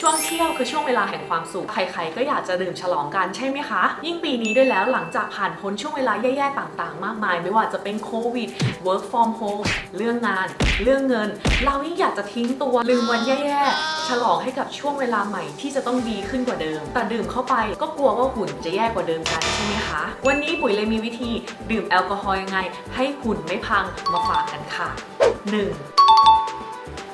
ช่วงเที่ยวคือช่วงเวลาแห่งความสุข ใครๆ ก็อยากจะดื่มฉลองกันใช่ไหมคะ ยิ่งปีนี้ด้วยแล้วหลังจากผ่านพ้นช่วงเวลาแย่ๆ ต่างๆ มากมาย ไม่ว่าจะเป็นโควิด work from home เรื่องงาน เรื่องเงิน เรายิ่งอยากจะทิ้งตัวลืมวันแย่ๆ ฉลองให้กับช่วงเวลาใหม่ที่จะต้องดีขึ้นกว่าเดิม แต่ดื่มเข้าไปก็กลัวว่าหุ่นจะแย่กว่าเดิมกันใช่ไหมคะ วันนี้ปุ๋ยเลยมีวิธีดื่มแอลกอฮอล์ยังไง ให้หุ่นไม่พังมาฝากกันค่ะ 1.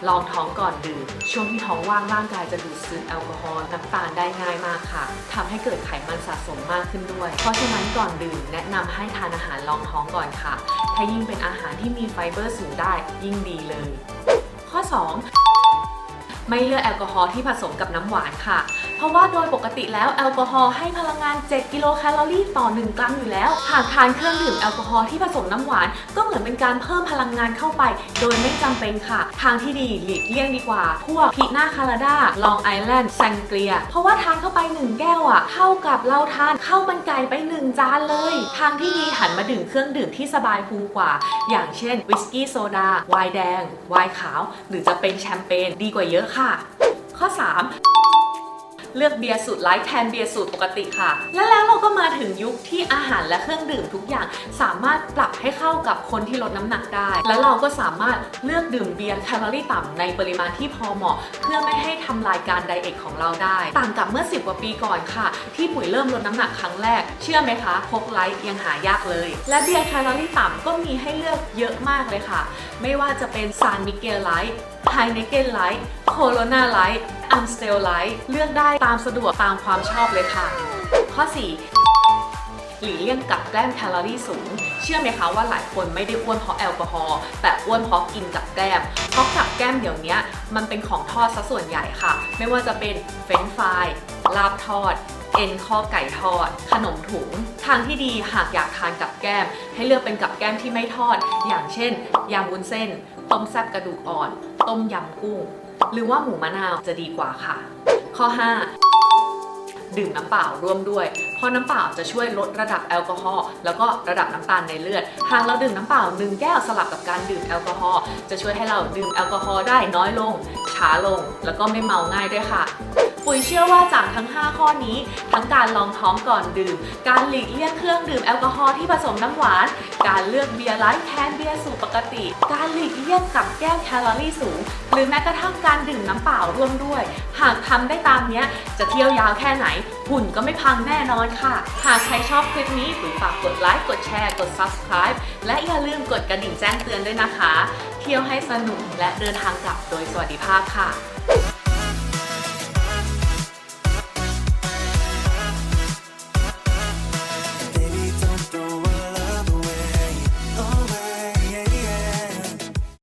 ลองท้องก่อนดื่ม ช่วงที่ท้องว่างร่างกายจะดูดซึมแอลกอฮอล์น้ำตาลได้ง่ายมากค่ะทำให้เกิดไขมันสะสมมากขึ้นด้วย เพราะฉะนั้นก่อนดื่ม แนะนำให้ทานอาหารรองท้องก่อนค่ะ ถ้ายิ่งเป็นอาหารที่มีไฟเบอร์สูงได้ยิ่งดีเลย ข้อ 2 ไม่เลือกแอลกอฮอล์ที่ผสมกับน้ำหวานค่ะ เพราะว่าโดยปกติแล้วแอลกอฮอล์ให้พลังงาน 7 กิโลแคลอรี่ต่อ 1 กรัมอยู่แล้ว หากทานเครื่องดื่มแอลกอฮอล์ที่ผสมน้ำหวาน ก็เหมือนเป็นการเพิ่มพลังงานเข้าไป โดยไม่จำเป็นค่ะ ทางที่ดีหลีกเลี่ยงดีกว่า พวกพีนาคาราดาลองไอแลนด์แซงเกลีย เพราะว่าทานเข้าไป 1 แก้วอะ เท่ากับเราทานข้าวมันไก่ไป 1 จานเลย ทางที่ดีหันมาดื่มเครื่องดื่มที่สบายพุงกว่า อย่างเช่นวิสกี้โซดา ไวน์แดง ไวน์ขาว หรือจะเป็นแชมเปญดีกว่าเยอะค่ะ ข้อ 3เลือกเบียร์สูตรไลท์แทนเบียร์สูตรปกติค่ะ และแล้วเราก็มาถึงยุคที่อาหารและเครื่องดื่มทุกอย่าง สามารถปรับให้เข้ากับคนที่ลดน้ำหนักได้ และเราก็สามารถเลือกดื่มเบียร์แคลอรี่ต่ำในปริมาณที่พอเหมาะ เพื่อไม่ให้ทำลายการไดเอทของเราได้ ต่างกับเมื่อ 10 กว่าปีก่อนค่ะ ที่ปุ๋ยเริ่มลดน้ำหนักครั้งแรก เชื่อไหมคะพกไลท์ยังหายากเลย และเบียร์แคลอรี่ต่ำก็มีให้เลือกเยอะมากเลยค่ะ ไม่ว่าจะเป็นซานมิเกลไลท์ ไฮเนเกนไลท์โคโรนาไลท์อัมสเตลไลท์เลือกได้ตามสะดวกตามความชอบเลยค่ะ ข้อ 4 หลีกเลี่ยงกับแกล้มแคลอรี่สูง เชื่อไหมคะว่าหลายคนไม่ได้อ้วนเพราะแอลกอฮอล์แต่อ้วนเพราะกินกับแกล้มเพราะกับแกล้มเดี๋ยวนี้มันเป็นของทอดซะส่วนใหญ่ค่ะ ไม่ว่าจะเป็นเฟรนฟรายลาบทอด เอ็นข้อไก่ทอด ขนมถุง ทางที่ดีหากอยากทานกับแก้ม ให้เลือกเป็นกับแก้มที่ไม่ทอด อย่างเช่นยำวุ้นเส้น ต้มแซ่บกระดูกอ่อน ต้มยำกุ้ง หรือว่าหมูมะนาวจะดีกว่าค่ะ ข้อ 5ดื่มน้ำเปล่าร่วมด้วย เพราะน้ำเปล่าจะช่วยลดระดับแอลกอฮอล์แล้วก็ระดับน้ำตาลในเลือด หากเราดื่มน้ำเปล่า1แก้วสลับกับการดื่มแอลกอฮอล์จะช่วยให้เราดื่มแอลกอฮอล์ได้น้อยลง ช้าลง แล้วก็ไม่เมาง่ายด้วยค่ะ ปุ๋ยเชื่อว่าจากทั้ง 5 ข้อนี้ ทั้งการลองท้องก่อนดื่ม การหลีกเลี่ยงเครื่องดื่มแอลกอฮอล์ที่ผสมน้ำหวาน การเลือกเบียร์ไลท์แทนเบียร์สูตรปกติ การหลีกเลี่ยงกับแก้มแคลอรี่สูง หรือแม้กระทั่งการดื่มน้ำเปล่าร่วมด้วย หากทำได้ตามนี้จะเที่ยวยาวแค่ไหน หุ่นก็ไม่พังแน่นอนค่ะ หากใครชอบคลิปนี้ปุ๋ยฝากกดไลค์กดแชร์กด subscribe และอย่าลืมกดกระดิ่งแจ้งเตือนด้วยนะคะ เที่ยวให้สนุกและเดินทางกลับโดยสวัสดิภาพค่ะ